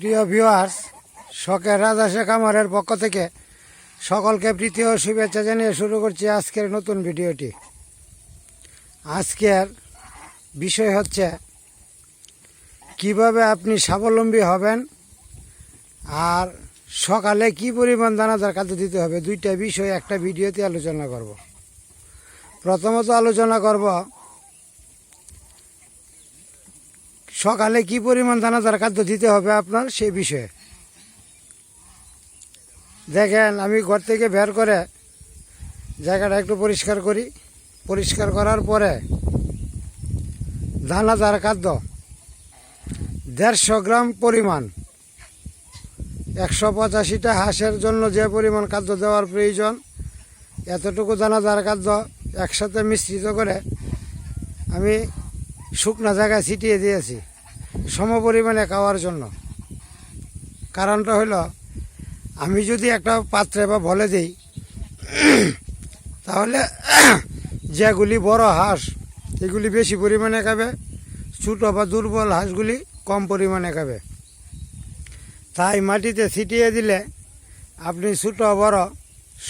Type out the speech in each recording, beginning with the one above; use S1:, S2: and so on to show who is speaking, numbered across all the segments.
S1: প্রিয় ভিউয়ার্স শখের রাজা শেখ আমারের পক্ষ থেকে সকলকে প্রীতি ও শুভেচ্ছা জানিয়ে শুরু করছি আজকের নতুন ভিডিওটি। আজকের বিষয় হচ্ছে, কীভাবে আপনি স্বাবলম্বী হবেন আর সকালে কি পরিমাণ দানাদার খাদ্য দিতে হবে, দুইটা বিষয় একটা ভিডিওতে আলোচনা করব। প্রথমত আলোচনা করব সকালে কি পরিমাণ দানা দানাদার খাদ্য দিতে হবে আপনার সেই বিষয়ে? দেখেন, আমি ঘর থেকে বের করে জায়গাটা একটু পরিষ্কার করি। পরিষ্কার করার পরে দানাদার খাদ্য দেড়শো গ্রাম পরিমাণ। একশো পঁচাশিটা হাঁসের জন্য যে পরিমাণ খাদ্য দেওয়ার প্রয়োজন, এতটুকু দানাদার খাদ্য একসাথে মিশ্রিত করে আমি শুকনা জায়গায় ছিটিয়ে দিয়েছি সম পরিমাণে খাওয়ার জন্য। কারণটা হলো আমি যদি একটা পাত্রে বা বলে দিই, তাহলে যেগুলি বড় হাঁস, এগুলি বেশি পরিমাণে খাবে, ছোটো বা দুর্বল হাঁসগুলি কম পরিমাণে খাবে। তাই মাটিতে ছিটিয়ে দিলে আপনি ছোটো, বড়,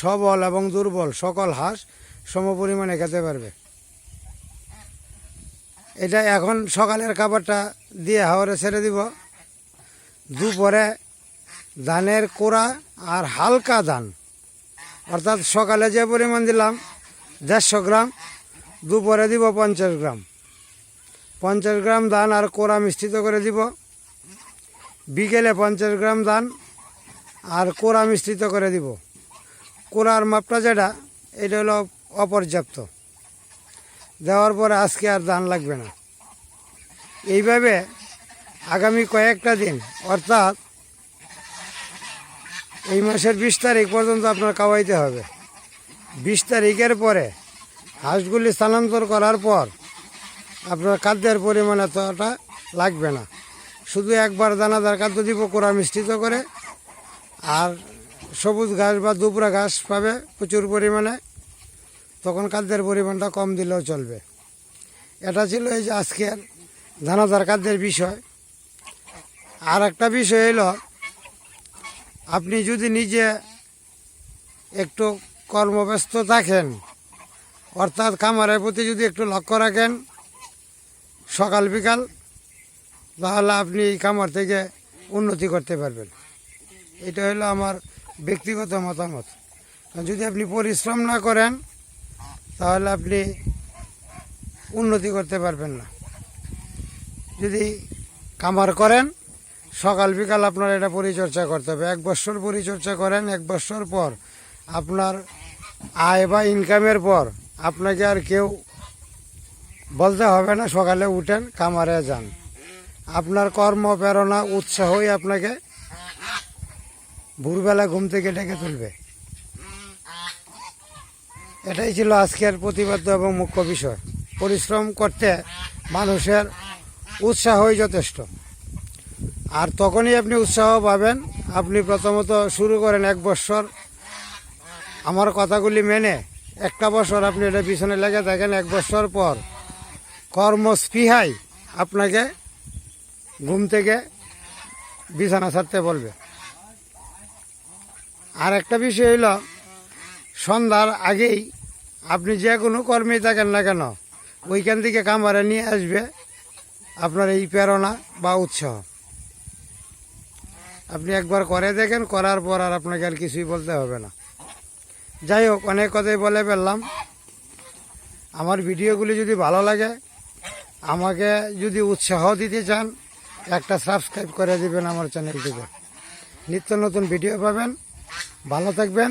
S1: সবল এবং দুর্বল সকল হাঁস সম পরিমাণে খেতে পারবে। এটা এখন সকালের খাবারটা দিয়ে হাওয়ারে ছেড়ে দিব। দুপুরে ধানের কোড়া আর হালকা ধান। অর্থাৎ সকালে যে পরিমাণ দিলাম, দেড়শো গ্রাম, দুপুরে দিব পঞ্চাশ গ্রাম। পঞ্চাশ গ্রাম ধান আর কোড়া মিশ্রিত করে দিব। বিকেলে পঞ্চাশ গ্রাম ধান আর কোড়া মিশ্রিত করে দিব। কোড়ার মাপটা যেটা, এটা হলো অপর্যাপ্ত। দেওয়ার পরে আজকে আর ধান লাগবে না। এইভাবে আগামী কয়েকটা দিন, অর্থাৎ এই মাসের বিশ তারিখ পর্যন্ত আপনার কাওয়াইতে হবে। বিশ তারিখের পরে হাঁসগুলি স্থানান্তর করার পর আপনার খাদ্যের পরিমাণ এতটা লাগবে না। শুধু একবার দানাদার খাদ্য দিব, কোড়া মিশ্রিত করে, আর সবুজ ঘাস বা দুপুরা ঘাস পাবে প্রচুর পরিমাণে। তখন খাদ্যের পরিমাণটা কম দিলেও চলবে। এটা ছিল এই যে আজকের দানাদার খাদ্যের বিষয়। আর একটা বিষয় হলো আপনি যদি নিজে একটু কর্মব্যস্ত থাকেন, অর্থাৎ খামারের প্রতি যদি একটু লক্ষ্য রাখেন, সকাল বিকাল, তাহলে আপনি এই খামার থেকে উন্নতি করতে পারবেন। এটা হলো আমার ব্যক্তিগত মতামত। যদি আপনি পরিশ্রম না করেন তাহলে আপনি উন্নতি করতে পারবেন না। যদি কামার করেন, সকাল বিকাল আপনার এটা পরিচর্যা করতে হবে। এক বছর পরিচর্যা করেন, এক বছর পর আপনার আয় বা ইনকামের পর আপনাকে আর কেউ বলতে হবে না, সকালে উঠেন, কামারে যান। আপনার কর্ম, প্রেরণা, উৎসাহই আপনাকে ভোরবেলা ঘুম থেকে ডেকে তুলবে। এটাই ছিল আজকের প্রতিবাদ্য এবং মুখ্য বিষয়। পরিশ্রম করতে মানুষের উৎসাহই যথেষ্ট। আর তখনই আপনি উৎসাহ পাবেন। আপনি প্রথমত শুরু করেন এক বছর। আমার কথাগুলি মেনে একটা বছর আপনি এটা পিছনে লেগে থাকেন। এক বছর পর কর্মস্পৃহাই আপনাকে ঘুম থেকে বিছানা ছাড়তে বলবে। আর একটা বিষয় হইল সন্ধ্যার আগেই আপনি যে কোনো কর্মেই থাকেন না কেন, ওইখান থেকে কামারে নিয়ে আসবে আপনার এই প্রেরণা বা উৎসাহ। আপনি একবার করে দেখেন, করার পর আর আপনাকে আর কিছুই বলতে হবে না। যাই হোক, অনেক কথাই বলে ফেললাম। আমার ভিডিওগুলি যদি ভালো লাগে, আমাকে যদি উৎসাহ দিতে চান, একটা সাবস্ক্রাইব করে দিবেন আমার চ্যানেলটিতে। নিত্য নতুন ভিডিও পাবেন। ভালো থাকবেন।